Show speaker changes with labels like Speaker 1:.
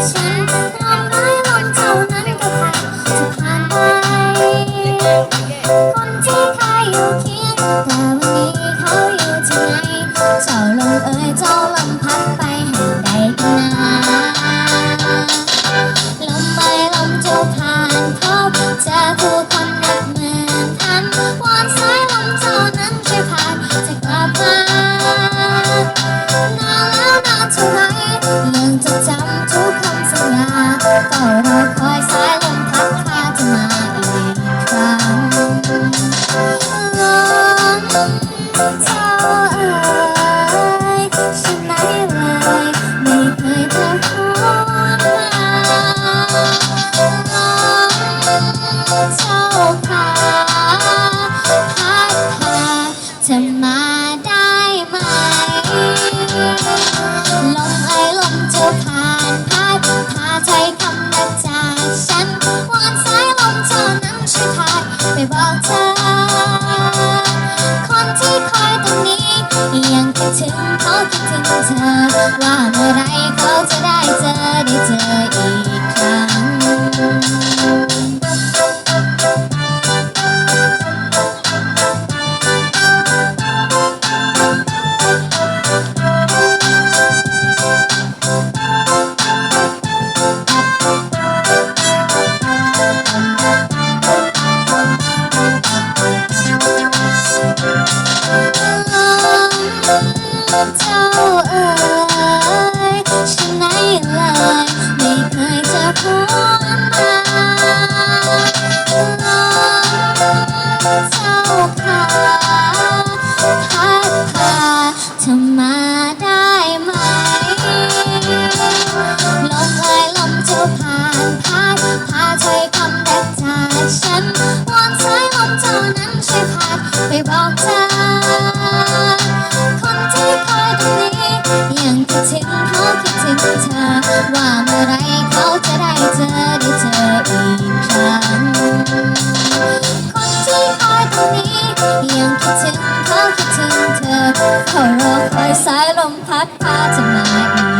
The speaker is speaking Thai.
Speaker 1: Yes, 어떻게 와 너라 ว่าเมื่อไรเขาจะได้เจอได้เจออีกครั้ง คนที่คอยตรงนี้ ยังคิดถึงเขาคิดถึงเธอเขารอคอยสายลมพัดพาจะมาอีก